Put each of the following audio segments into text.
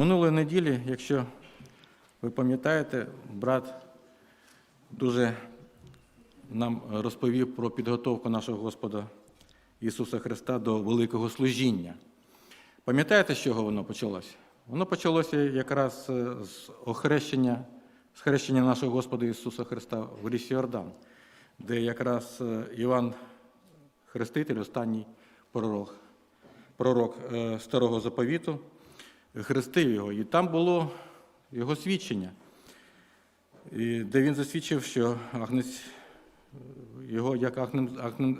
Минулої неділі, якщо ви пам'ятаєте, брат дуже нам розповів про підготовку нашого Господа Ісуса Христа до великого служіння. Пам'ятаєте, з чого воно почалося? Воно почалося якраз е, з охрещення, з хрещення нашого Господа Ісуса Христа в річці Йордан, де якраз е, Іван Хреститель, останній пророк, пророк е, Старого Заповіту, хрестив його. І там було його свідчення, де він засвідчив, що Агнець його як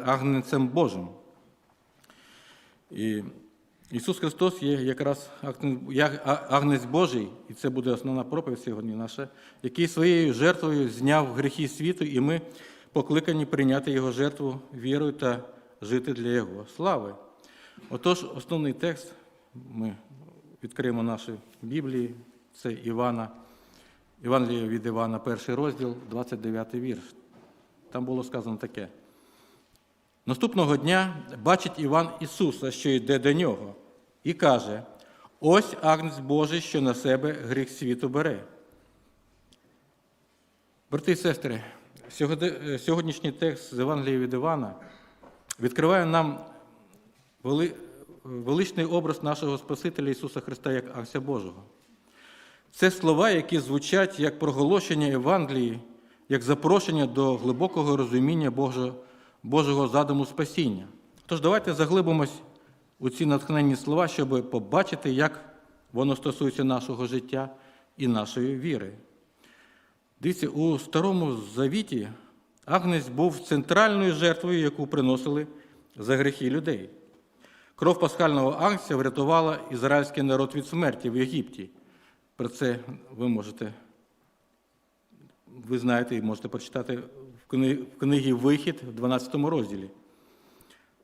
агнецем Божим. І Ісус Христос є якраз агнець Божий, і це буде основна проповідь сьогодні наша, який своєю жертвою зняв гріхи світу, і ми покликані прийняти Його жертву вірою та жити для Його слави. Отож, основний текст ми відкриємо наші Біблії, це Івана, Євангелія від Івана, перший розділ, 29 вірш. Там було сказано таке. Наступного дня бачить Іван Ісуса, що йде до нього, і каже: Ось агнець Божий, що на себе гріх світу бере. Брати і сестри, сьогоднішній текст з Євангелія від Івана відкриває нам вели- величний образ нашого Спасителя Ісуса Христа як Агця Божого. Це слова, які звучать як проголошення Євангелії, як запрошення до глибокого розуміння Божого, задуму спасіння. Тож давайте заглибимось у ці натхненні слова, щоб побачити, як воно стосується нашого життя і нашої віри. Дивіться, у Старому Завіті Агнець був центральною жертвою, яку приносили за гріхи людей. Кров пасхального агнця врятувала ізраїльський народ від смерті в Єгипті. Про це ви можете, ви знаєте і можете прочитати в книгі Вихід в 12 розділі.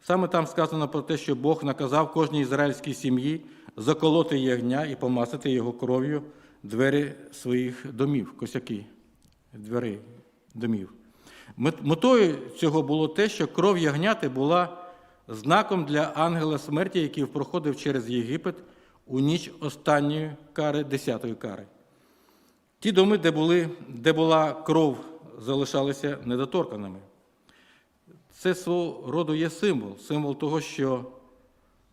Саме там сказано про те, що Бог наказав кожній ізраїльській сім'ї заколоти ягня і помасити його кров'ю двері своїх домів, косяки дверей домів. Метою цього було те, що кров ягняти була знаком для ангела смерті, який проходив через Єгипет у ніч останньої кари, десятої кари. Ті доми, де, були, де була кров, залишалися недоторканими. Це свого роду є символ, символ того, що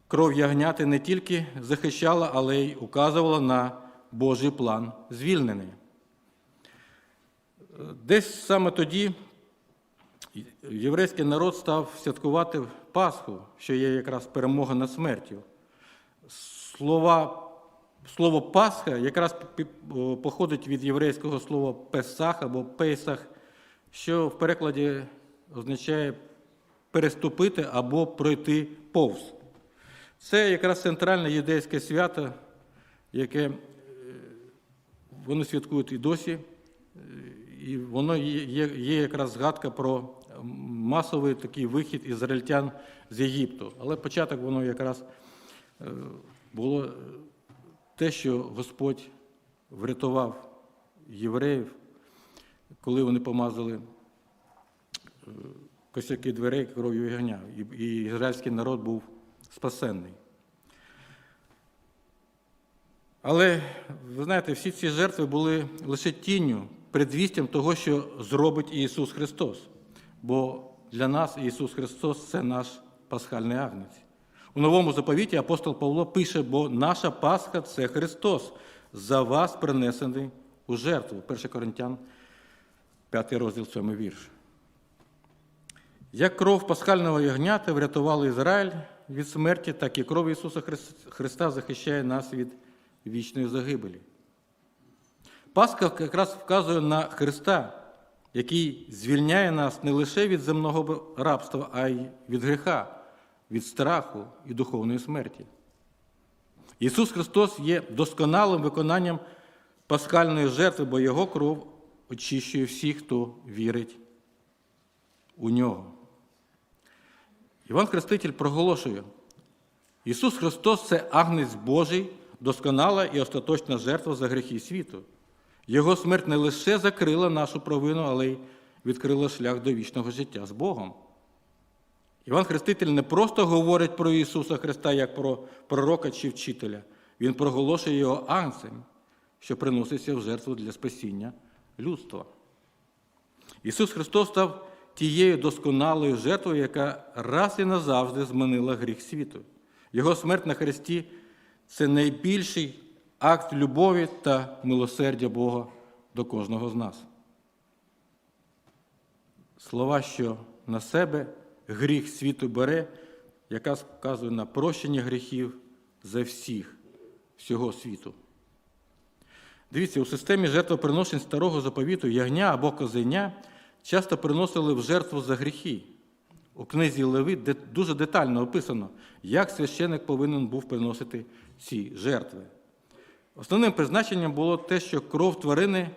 кров ягняти не тільки захищала, але й указувала на Божий план звільнення. Десь саме тоді єврейський народ став святкувати Пасху, що є якраз перемога над смертю. Слова, слово Пасха якраз походить від єврейського слова Песах або Пейсах, що в перекладі означає переступити або пройти повз. Це якраз центральне юдейське свято, яке е, вони святкують і досі, е, і воно є, є якраз згадка про масовий такий вихід ізраїльтян з Єгипту. Але початок воно якраз е, було е, те, що Господь врятував євреїв, коли вони помазали е, косяки дверей кров'ю ягня, і, ізраїльський народ був спасенний. Але ви знаєте, всі ці жертви були лише тінню, предвістям того, що зробить Ісус Христос. Бо для нас Ісус Христос це наш пасхальний агнець. У новому заповіті апостол Павло пише, бо наша Пасха це Христос, за вас принесений у жертву. 1 Коринтян, 5 розділ 7 вірш. Як кров пасхального ягнята врятувала Ізраїль від смерті, так і кров Ісуса Христа захищає нас від вічної загибелі. Пасха якраз вказує на Христа, який звільняє нас не лише від земного рабства, а й від гріха, від страху і духовної смерті. Ісус Христос є досконалим виконанням пасхальної жертви, бо Його кров очищує всіх, хто вірить у нього. Іван Хреститель проголошує: Ісус Христос це агнець Божий, досконала і остаточна жертва за гріхи світу. Його смерть не лише закрила нашу провину, але й відкрила шлях до вічного життя з Богом. Іван Хреститель не просто говорить про Ісуса Христа як про пророка чи вчителя. Він проголошує його агнцем, що приноситься в жертву для спасіння людства. Ісус Христос став тією досконалою жертвою, яка раз і назавжди змінила гріх світу. Його смерть на Христі це найбільший акт любові та милосердя Бога до кожного з нас. Слова, що на себе гріх світу бере, яка вказує на прощення гріхів за всіх, всього світу. Дивіться, у системі жертвоприношень старого заповіту ягня або козеня часто приносили в жертву за гріхи. У книзі Левит де- дуже детально описано, як священик повинен був приносити ці жертви. Основним призначенням було те, що кров тварини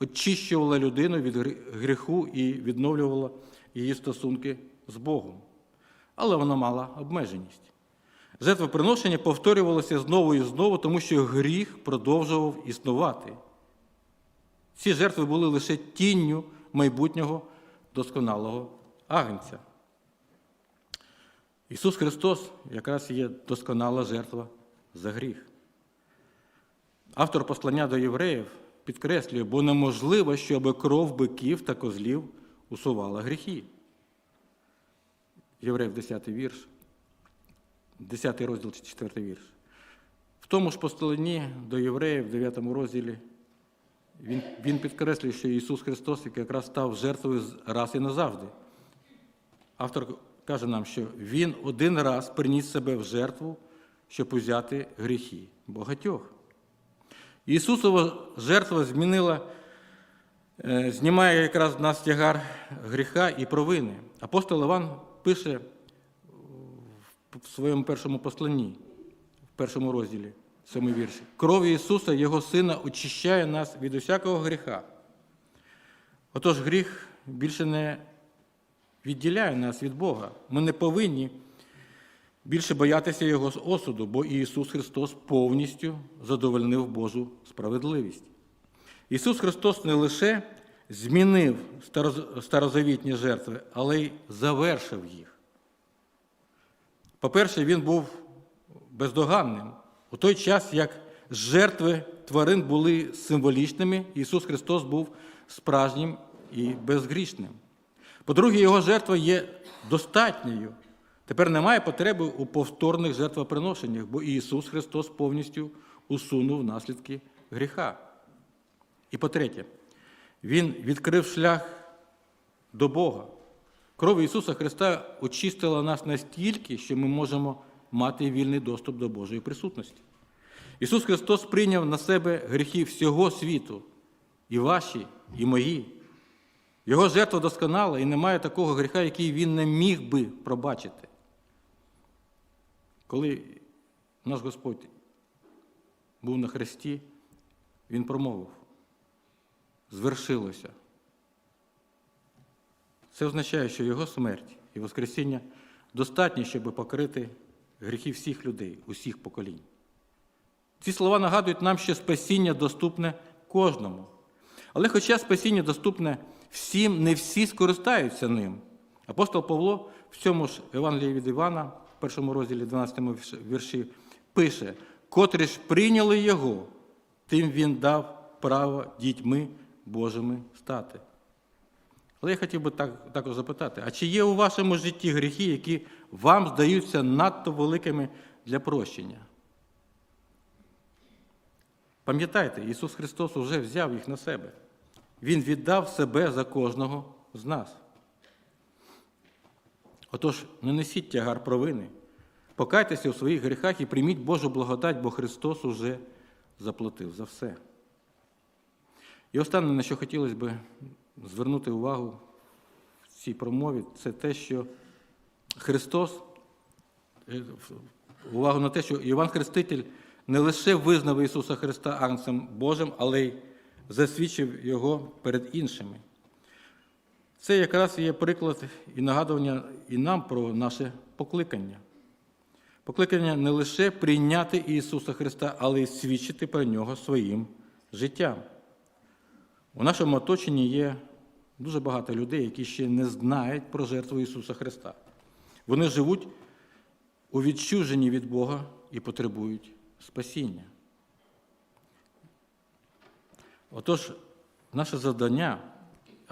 очищувала людину від гріху і відновлювала її стосунки з Богом. Але вона мала обмеженість. Жертвоприношення повторювалося знову і знову, тому що гріх продовжував існувати. Ці жертви були лише тінню майбутнього досконалого агнця. Ісус Христос якраз є досконала жертва за гріх. Автор послання до євреїв підкреслює, бо неможливо, щоб кров биків та козлів усувала гріхи. Євреїв 10 вірш, 10 розділ, 4 вірш. В тому ж посланні до євреїв, в 9 розділі, він, він підкреслює, що Ісус Христос якраз став жертвою раз і назавжди. Автор каже нам, що Він один раз приніс себе в жертву, щоб узяти гріхи багатьох. Ісусова жертва змінила, е, знімає якраз нас тягар гріха і провини. Апостол Іван пише в своєму першому посланні, в першому розділі, сьомий вірші. Кров Ісуса, Його Сина, очищає нас від усякого гріха. Отож, гріх більше не відділяє нас від Бога. Ми не повинні більше боятися Його осуду, бо Ісус Христос повністю задовольнив Божу справедливість. Ісус Христос не лише змінив старозавітні жертви, але й завершив їх. По-перше, Він був бездоганним. У той час, як жертви тварин були символічними, Ісус Христос був справжнім і безгрішним. По-друге, Його жертва є достатньою. Тепер немає потреби у повторних жертвоприношеннях, бо Ісус Христос повністю усунув наслідки гріха. І по-третє, Він відкрив шлях до Бога. Кров Ісуса Христа очистила нас настільки, що ми можемо мати вільний доступ до Божої присутності. Ісус Христос прийняв на себе гріхи всього світу, і ваші, і мої. Його жертва досконала, і немає такого гріха, який він не міг би пробачити. Коли наш Господь був на хресті, Він промовив: звершилося. Це означає, що Його смерть і Воскресіння достатні, щоб покрити гріхи всіх людей, усіх поколінь. Ці слова нагадують нам, що спасіння доступне кожному. Але хоча спасіння доступне всім, не всі скористаються ним. Апостол Павло в цьому ж Евангелії від Івана, першому розділі 12 вірші, пише: котрі ж прийняли Його, тим він дав право дітьми Божими стати. Але я хотів би так, також запитати: а чи є у вашому житті гріхи, які вам здаються надто великими для прощення? Пам'ятайте, Ісус Христос уже взяв їх на себе. Він віддав себе за кожного з нас. Отож, не несіть тягар провини, покайтеся у своїх гріхах і прийміть Божу благодать, бо Христос уже заплатив за все. І останнє, на що хотілося б звернути увагу в цій промові, це те, що Христос, е, увагу на те, що Іван Хреститель не лише визнав Ісуса Христа Агнцем Божим, але й засвідчив Його перед іншими. Це якраз є приклад і нагадування і нам про наше покликання. Покликання не лише прийняти Ісуса Христа, але й свідчити про Нього своїм життям. У нашому оточенні є дуже багато людей, які ще не знають про жертву Ісуса Христа. Вони живуть у відчуженні від Бога і потребують спасіння. Отож, наше завдання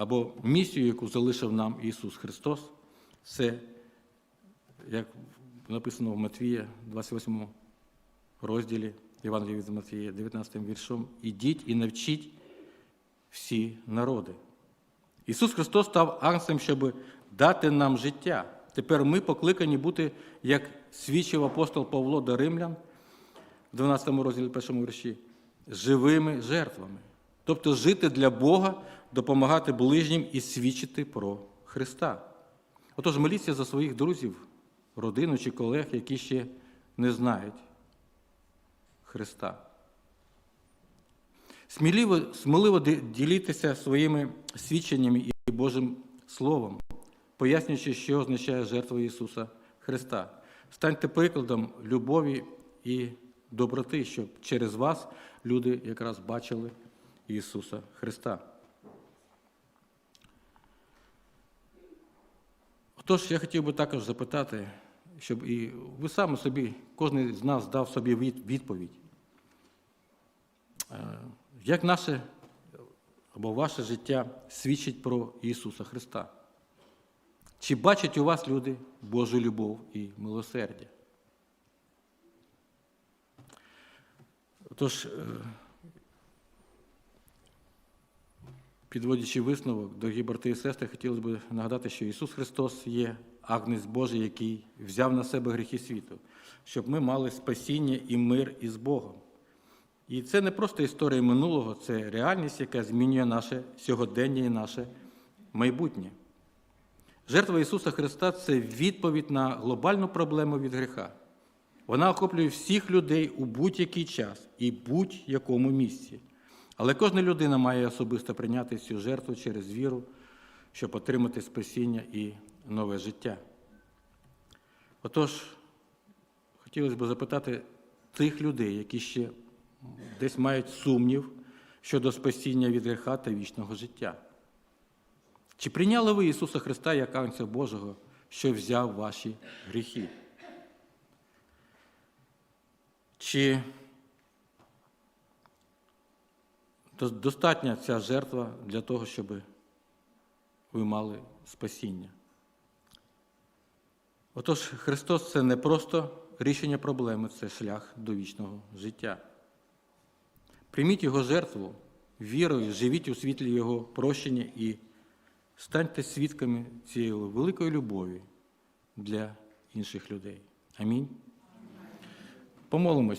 або місію, яку залишив нам Ісус Христос, це, як написано в Матвія, 28 розділі Євангелія від Матвія, 19 віршом, ідіть і навчіть всі народи. Ісус Христос став агнцем, щоб дати нам життя. Тепер ми покликані бути, як свідчив апостол Павло до Римлян в 12 розділі першому вірші, живими жертвами. Тобто жити для Бога, допомагати ближнім і свідчити про Христа. Отож, моліться за своїх друзів, родину чи колег, які ще не знають Христа. Сміливо, сміливо ділітися своїми свідченнями і Божим Словом, пояснюючи, що означає жертва Ісуса Христа. Станьте прикладом любові і доброти, щоб через вас люди якраз бачили Ісуса Христа. Отож, я хотів би також запитати, щоб і ви саме собі, кожен з нас дав собі відповідь. Е, Як наше або ваше життя свідчить про Ісуса Христа? Чи бачать у вас люди Божу любов і милосердя? Тож, підводячи висновок, дорогі брати і сестри, хотілося б нагадати, що Ісус Христос є агнець Божий, який взяв на себе гріхи світу, щоб ми мали спасіння і мир із Богом. І це не просто історія минулого, це реальність, яка змінює наше сьогодення і наше майбутнє. Жертва Ісуса Христа це відповідь на глобальну проблему від гріха. Вона охоплює всіх людей у будь-який час і будь-якому місці. Але кожна людина має особисто прийняти цю жертву через віру, щоб отримати спасіння і нове життя. Отож, хотілося б запитати тих людей, які ще десь мають сумнів щодо спасіння від гріха та вічного життя. Чи прийняли ви Ісуса Христа як Агнця Божого, що взяв ваші гріхи? Чи до- достатня ця жертва для того, щоб ви мали спасіння? Отож, Христос це не просто рішення проблеми, це шлях до вічного життя. Прийміть Його жертву вірою, живіть у світлі Його прощення і станьте свідками цієї великої любові для інших людей. Амінь. Помолимось.